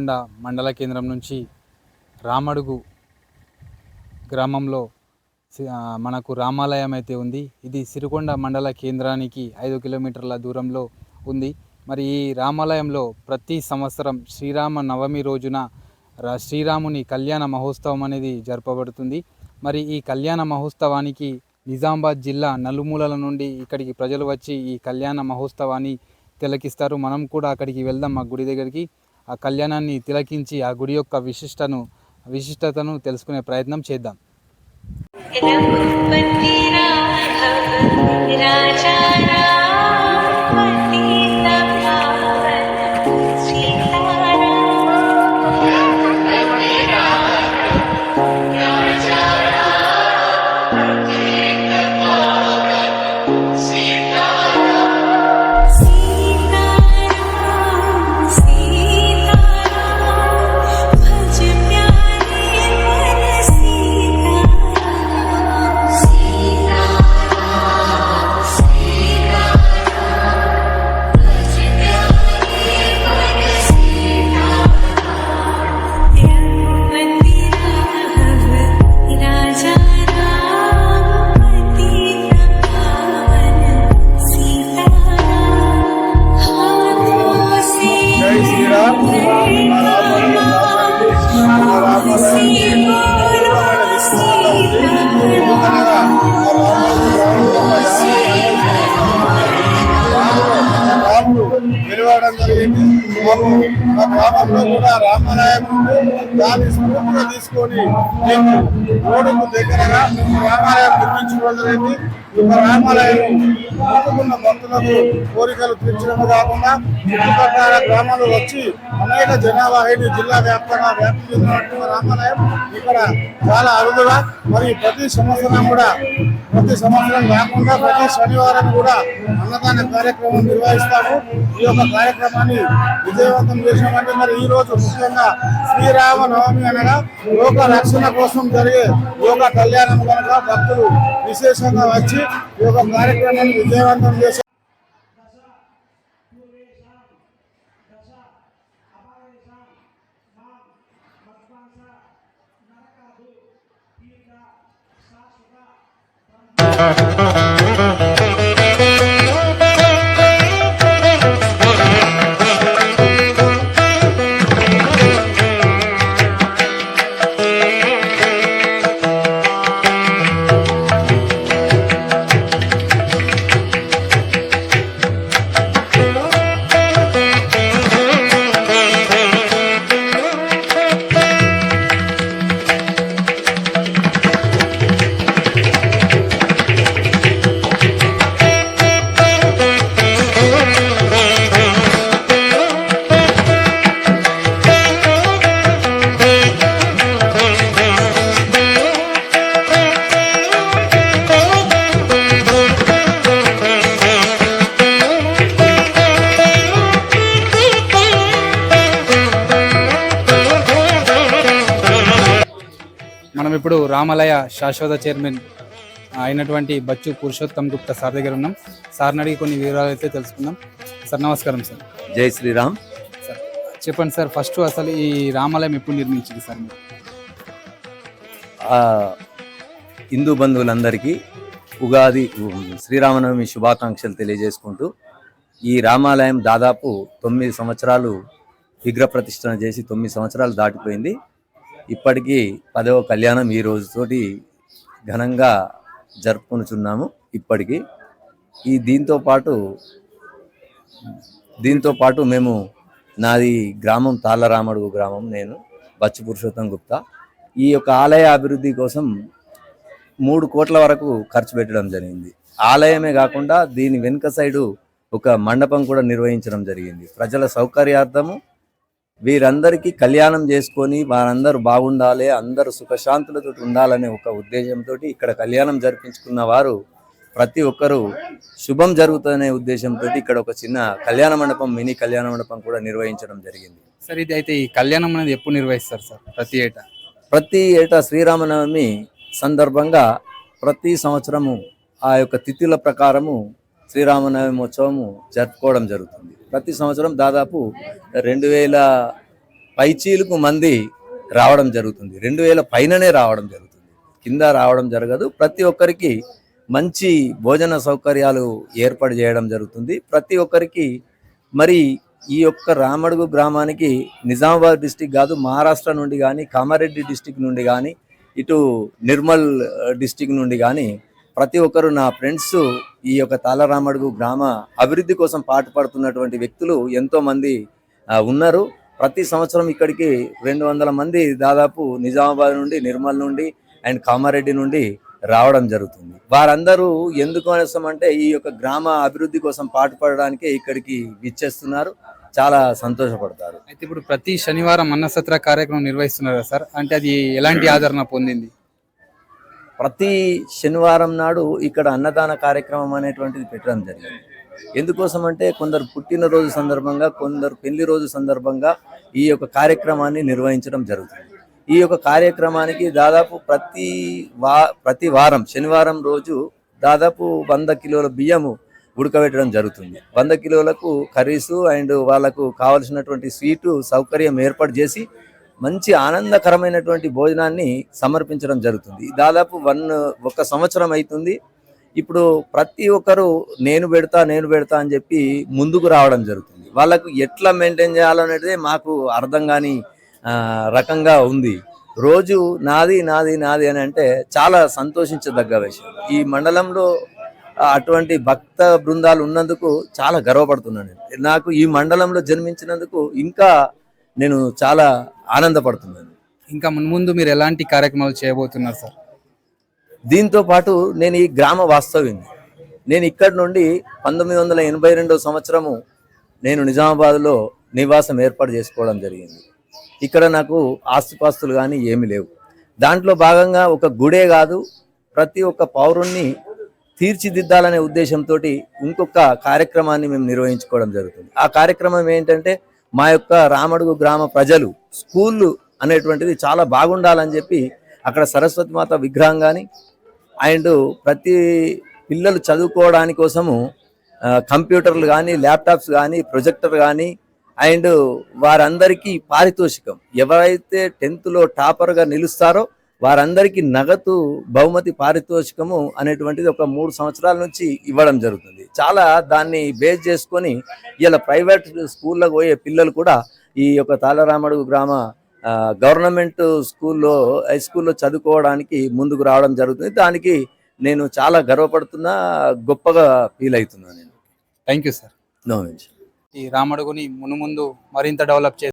కొండ మండల కేంద్రం నుంచి రామడుగు గ్రామంలో మనకు రామాలయం అయితే ఉంది. ఇది సిరికొండ మండల కేంద్రానికి ఐదు కిలోమీటర్ల దూరంలో ఉంది. మరి ఈ రామాలయంలో ప్రతి సంవత్సరం శ్రీరామ నవమి రోజున శ్రీరాముని కళ్యాణ మహోత్సవం అనేది జరపబడుతుంది. మరి ఈ కళ్యాణ మహోత్సవానికి నిజామాబాద్ జిల్లా నలుమూలల నుండి ఇక్కడికి ప్రజలు వచ్చి ఈ కళ్యాణ మహోత్సవాన్ని తిలకిస్తారు. మనం కూడా అక్కడికి వెళ్దాం మా గుడి దగ్గరికి. ఆ కళ్యాణాన్ని తిలకించి ఆ గుడి యొక్క విశిష్టను విశిష్టతను తెలుసుకునే ప్రయత్నం చేద్దాం. రాజా గ్రామంలో కూడా రామాలయం దాని స్ఫూర్తిగా తీసుకొని మేము రోడ్డుకు దగ్గరగా రామాలయం నిర్మించుకోవడం జరిగింది ఈ రామాలయం భక్తులకు కోరికలు తీర్చడమే కాకుండా చుట్టుపక్కల గ్రామాలు వచ్చి అనేక జనాభా ఐదు జిల్లా వ్యాప్తంగా వ్యాప్తి చెందినటువంటి రామాలయం ఇక్కడ చాలా అరుదుగా మరియు ప్రతి సంవత్సరం కూడా ప్రతి సంవత్సరం కాకుండా ప్రతి శనివారం కూడా అన్నదాన కార్యక్రమం నిర్వహిస్తాము ఈ యొక్క కార్యక్రమాన్ని విజయవంతం చేసినామంటే మరి ఈ రోజు ముఖ్యంగా శ్రీరామ నవమి అనగా లోక రక్షణ కోసం జరిగే యోగ కళ్యాణం కనుక భక్తులు విశేషంగా వచ్చి ఈ యొక్క కార్యక్రమాన్ని విజయవంతం చేసి మనం ఇప్పుడు రామాలయ శాశ్వత చైర్మన్ అయినటువంటి బచ్చు పురుషోత్తం గుప్తా సార్ దగ్గర ఉన్నాం. సార్ని అడిగి కొన్ని వివరాలు అయితే తెలుసుకుందాం. సార్ నమస్కారం సార్. జై శ్రీరామ్. సార్ చెప్పండి సార్ ఫస్ట్ అసలు ఈ రామాలయం ఎప్పుడు నిర్మించింది సార్ మీరు? హిందూ బంధువులందరికీ ఉగాది శ్రీరామనవమి శుభాకాంక్షలు తెలియజేసుకుంటూ ఈ రామాలయం దాదాపు తొమ్మిది సంవత్సరాలు విగ్రహ ప్రతిష్ఠన చేసి తొమ్మిది సంవత్సరాలు దాటిపోయింది. ఇప్పటికీ పదవ కళ్యాణం ఈ రోజుతోటి ఘనంగా జరుపుకొనుచున్నాము ఇప్పటికీ. ఈ దీంతో పాటు దీంతో పాటు మేము నాది గ్రామం తాళ్ళరామడుగు గ్రామం నేను బచ్చు పురుషోత్తం గుప్తా. ఈ యొక్క ఆలయ అభివృద్ధి కోసం మూడు కోట్ల వరకు ఖర్చు పెట్టడం జరిగింది. ఆలయమే కాకుండా దీని వెనుక సైడు ఒక మండపం కూడా నిర్వహించడం జరిగింది. ప్రజల సౌకర్యార్థము వీరందరికీ కళ్యాణం చేసుకొని వారందరూ బాగుండాలి అందరూ సుఖశాంతులతో ఉండాలనే ఒక ఉద్దేశంతో ఇక్కడ కళ్యాణం జరిపించుకున్న వారు ప్రతి ఒక్కరూ శుభం జరుగుతుందనే ఉద్దేశంతో ఇక్కడ ఒక చిన్న కళ్యాణ మండపం మినీ కళ్యాణ మండపం కూడా నిర్వహించడం జరిగింది. సార్ ఇది అయితే ఈ కళ్యాణం అనేది ఎప్పుడు నిర్వహిస్తారు సార్ ప్రతి ఏటా? ప్రతి ఏటా శ్రీరామనవమి సందర్భంగా ప్రతి సంవత్సరము ఆ యొక్క తిథుల ప్రకారము శ్రీరామనవమి ఉత్సవము జరుపుకోవడం జరుగుతుంది. ప్రతి సంవత్సరం దాదాపు రెండు వేల పైచీలకు మంది రావడం జరుగుతుంది. రెండు వేల పైననే రావడం జరుగుతుంది. కింద రావడం జరగదు. ప్రతి ఒక్కరికి మంచి భోజన సౌకర్యాలు ఏర్పాటు చేయడం జరుగుతుంది. ప్రతి ఒక్కరికి మరి ఈ యొక్క రామడుగు గ్రామానికి నిజామాబాద్ డిస్టిక్ కాదు మహారాష్ట్ర నుండి కానీ కామారెడ్డి డిస్టిక్ నుండి కానీ ఇటు నిర్మల్ డిస్టిక్ నుండి కానీ ప్రతి ఒక్కరు నా ఫ్రెండ్స్ ఈ యొక్క తాళరామడుగు గ్రామ అభివృద్ధి కోసం పాటుపడుతున్నటువంటి వ్యక్తులు ఎంతోమంది ఉన్నారు. ప్రతి సంవత్సరం ఇక్కడికి రెండు వందల మంది దాదాపు నిజామాబాద్ నుండి నిర్మల్ నుండి అండ్ కామారెడ్డి నుండి రావడం జరుగుతుంది. వారందరూ ఎందుకు అంటే ఈ యొక్క గ్రామ అభివృద్ధి కోసం పాటుపడడానికి ఇక్కడికి విచ్చేస్తున్నారు. చాలా సంతోషపడతారు. అయితే ఇప్పుడు ప్రతి శనివారం అన్నసత్ర కార్యక్రమం నిర్వహిస్తున్నారు సార్? అంటే అది ఎలాంటి ఆదరణ పొందింది? ప్రతి శనివారం నాడు ఇక్కడ అన్నదాన కార్యక్రమం అనేటువంటిది పెట్టడం జరిగింది. ఎందుకోసం అంటే కొందరు పుట్టినరోజు సందర్భంగా కొందరు పెళ్ళి రోజు సందర్భంగా ఈ యొక్క కార్యక్రమాన్ని నిర్వహించడం జరుగుతుంది. ఈ యొక్క కార్యక్రమానికి దాదాపు ప్రతి వా ప్రతి వారం శనివారం రోజు దాదాపు వంద కిలోల బియ్యము ఉడకబెట్టడం జరుగుతుంది. వంద కిలోలకు కర్రీసు అండ్ వాళ్ళకు కావలసినటువంటి స్వీటు సౌకర్యం ఏర్పాటు చేసి మంచి ఆనందకరమైనటువంటి భోజనాన్ని సమర్పించడం జరుగుతుంది. దాదాపు వన్ ఒక సంవత్సరం అవుతుంది ఇప్పుడు ప్రతి ఒక్కరు నేను పెడతా నేను పెడతా అని చెప్పి ముందుకు రావడం జరుగుతుంది. వాళ్ళకు ఎట్లా మెయింటైన్ చేయాలనేది మాకు అర్థం కాని రకంగా ఉంది. రోజు నాది నాది నాది అని అంటే చాలా సంతోషించదగ్గ విషయం. ఈ మండలంలో అటువంటి భక్త బృందాలు ఉన్నందుకు చాలా గర్వపడుతున్నాను నాకు ఈ మండలంలో జన్మించినందుకు ఇంకా నేను చాలా ఆనందపడుతున్నాను. ఇంకా మున్ముందు మీరు ఎలాంటి కార్యక్రమాలు చేయబోతున్నారు సార్? దీంతో పాటు నేను ఈ గ్రామ వాస్తవ్యుని నేను ఇక్కడి నుండి పంతొమ్మిది వందల ఎనభై రెండవ సంవత్సరము నేను నిజామాబాద్లో నివాసం ఏర్పాటు చేసుకోవడం జరిగింది. ఇక్కడ నాకు ఆస్తిపాస్తులు కానీ ఏమీ లేవు. దాంట్లో భాగంగా ఒక గుడే కాదు ప్రతి ఒక్క పౌరుణ్ణి తీర్చిదిద్దాలనే ఉద్దేశంతో ఇంకొక కార్యక్రమాన్ని మేము నిర్వహించుకోవడం జరుగుతుంది. ఆ కార్యక్రమం ఏంటంటే మా యొక్క రామడుగు గ్రామ ప్రజలు స్కూళ్ళు అనేటువంటిది చాలా బాగుండాలని చెప్పి అక్కడ సరస్వతి మాత విగ్రహం కానీ అండ్ ప్రతి పిల్లలు చదువుకోవడానికి కోసము కంప్యూటర్లు కానీ ల్యాప్టాప్స్ కానీ ప్రొజెక్టర్ కానీ అండ్ వారందరికీ పారితోషికం. ఎవరైతే టెన్త్లో టాపర్గా నిలుస్తారో వారందరికీ నగదు బహుమతి పారితోషికము అనేటువంటిది ఒక మూడు సంవత్సరాల నుంచి ఇవ్వడం జరుగుతుంది. చాలా దాన్ని బేస్ చేసుకొని ఇలా ప్రైవేట్ స్కూళ్ళకు పోయే పిల్లలు కూడా ఈ యొక్క తాళరామడుగు గ్రామ గవర్నమెంట్ స్కూల్లో హై స్కూల్లో చదువుకోవడానికి ముందుకు రావడం జరుగుతుంది. దానికి నేను చాలా గర్వపడుతున్నా గొప్పగా ఫీల్ అవుతున్నాను నేను. Thank you sir. నో ఈ రామడుగుని మునుముందు మరింత డెవలప్ చేసి